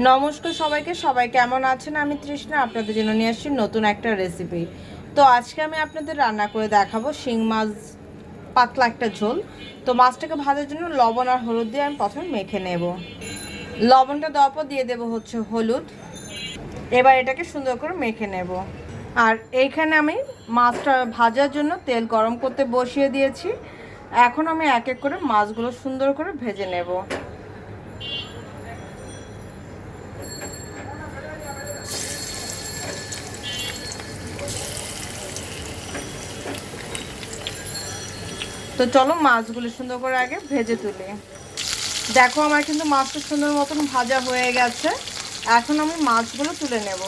নমস্কার সবাইকে, সবাই কেমন আছেন? আমি তৃষ্ণা, আপনাদের জন্য নিয়ে আসছি নতুন একটা রেসিপি তো আজকে আমি আপনাদের রান্না করে দেখাবো শিং মাছ, পাতলা একটা ঝোল। তো মাছটাকে ভাজার জন্য লবণ আর হলুদ দিয়ে আমি প্রথমে মেখে নেব। লবণটা দেওয়ার পর দিয়ে দেবো হচ্ছে হলুদ। এবার এটাকে সুন্দর করে মেখে নেব। আর এইখানে আমি মাছটা ভাজার জন্য তেল গরম করতে বসিয়ে দিয়েছি। এখন আমি এক এক করে মাছগুলো সুন্দর করে ভেজে নেব। তো চলো মাছগুলো সুন্দর করে আগে ভেজে তুলি। দেখো আমার কিন্তু মাছটা সুন্দর মতন ভাজা হয়ে গেছে। এখন আমি মাছগুলো তুলে নেব।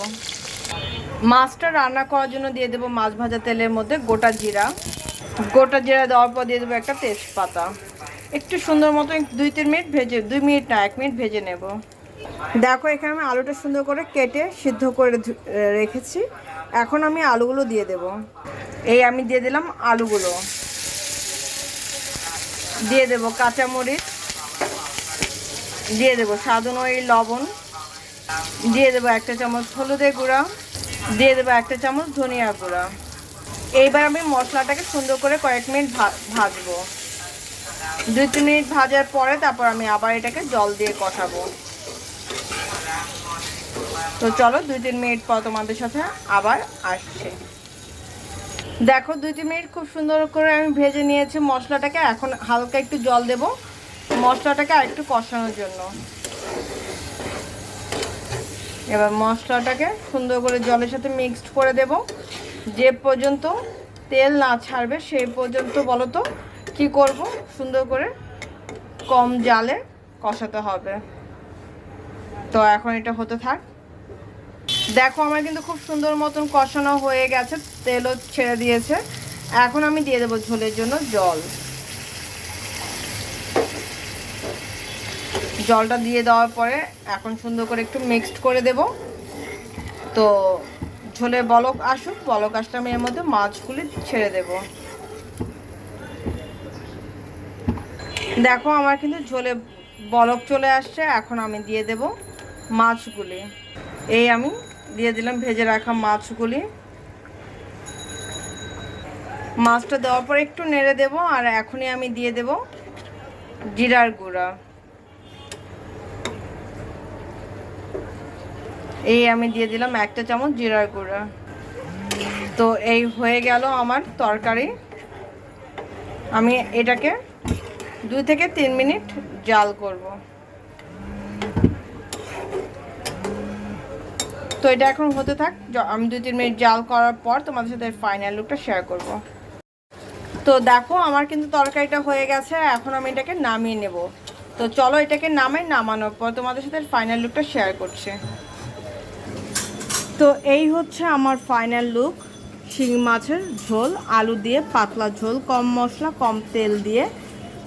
মাছটা রান্না করার জন্য দিয়ে দেবো মাছ ভাজা তেলের মধ্যে গোটা জিরা। গোটা জিরা দেওয়ার পর দিয়ে দেবো একটা তেজপাতা। একটু সুন্দর মতো দুই তিন মিনিট ভেজে, দুই মিনিট না, এক মিনিট ভেজে নেব। দেখো এখানে আমি আলুটা সুন্দর করে কেটে সিদ্ধ করে রেখেছি। এখন আমি আলুগুলো দিয়ে দেব। এই আমি দিয়ে দিলাম আলুগুলো। দিয়ে দেবো কাঁচামরিচ, দিয়ে দেবো স্বাদ অনুযায়ী লবণ, দিয়ে দেবো একটা চামচ হলুদের গুঁড়া, দিয়ে দেবো একটা চামচ ধনিয়া গুঁড়া। এইবার আমি মশলাটাকে সুন্দর করে কয়েক মিনিট ভাজবো। দুই তিন মিনিট ভাজার পরে তারপর আমি আবার এটাকে জল দিয়ে কষাবো। তো চলো দুই তিন মিনিট পর তোমাদের সাথে আবার আসছে। দেখো দুই তিন মিনিট খুব সুন্দর করে আমি ভেজে নিয়েছি মশলাটাকে। এখন হালকা একটু জল দেব মশলাটাকে আর একটু কষানোর জন্য। এবার মশলাটাকে সুন্দর করে জলের সাথে মিক্সড করে দেব। যে পর্যন্ত তেল না ছাড়বে, সেই পর্যন্ত বলো তো কী করব? সুন্দর করে কম জালে কষাতে হবে। তো এখন এটা হতে থাক। দেখো, আমার কিন্তু খুব সুন্দর মতন কষানো হয়ে গেছে, তেলও ছেড়ে দিয়েছে। এখন আমি দিয়ে দেবো ঝোলের জন্য জল। জলটা দিয়ে দেওয়ার পরে এখন সুন্দর করে একটু মিক্সড করে দেব। তো ঝোলে বলক আসুক, বলক আসলে আমি এর মধ্যে মাছগুলি ছেড়ে দেব। দেখো, আমার কিন্তু ঝোলে বলক চলে আসছে, এখন আমি দিয়ে দেব মাছগুলি। এই আমি দিয়ে দিলাম, ভেজে রাখা মাছগুলি। মাছটা দেওয়ার পর একটু নেড়ে দেব, আর এখনই আমি দিয়ে দেব জিরার গুঁড়া। এই আমি দিয়ে দিলাম একটা চামচ জিরার গুঁড়া। তো এই হয়ে গেল আমার তরকারি। আমি এটাকে দুই থেকে তিন মিনিট জাল করব। তো এটা এখন হতে থাক। আমি দুই তিন মিনিট জাল করার পর তোমাদের সাথে ফাইনাল লুকটা শেয়ার করব। তো দেখো, আমার কিন্তু তরকারিটা হয়ে গেছে, এখন আমি এটাকে নামিয়ে নেব। তো চলো এটাকে নামাই, নামানোর পর তোমাদের সাথে ফাইনাল লুকটা শেয়ার করছে। তো এই হচ্ছে আমার ফাইনাল লুক শিং মাছের ঝোল, আলু দিয়ে পাতলা ঝোল, কম মশলা, কম তেল দিয়ে।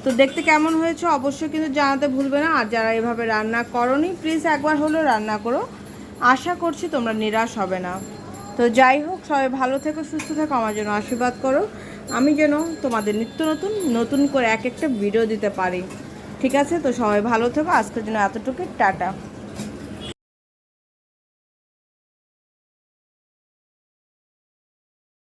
তো দেখতে কেমন হয়েছে অবশ্যই কিন্তু জানাতে ভুলবে না। আর যারা এভাবে রান্না করনি প্লিজ একবার হলেও রান্না করো। আশা করছি তোমরা নিরাশ হবে না। তো যাই হোক, সবাই ভালো থেকো, সুস্থ থেকো, আমার জন্য আশীর্বাদ করো। আমি যেন তোমাদের নিত্য নতুন নতুন করে এক একটা ভিডিও দিতে পারি। ঠিক আছে? তো সবাই ভালো থেকো। আজকের জন্য এতটুকু টাটা।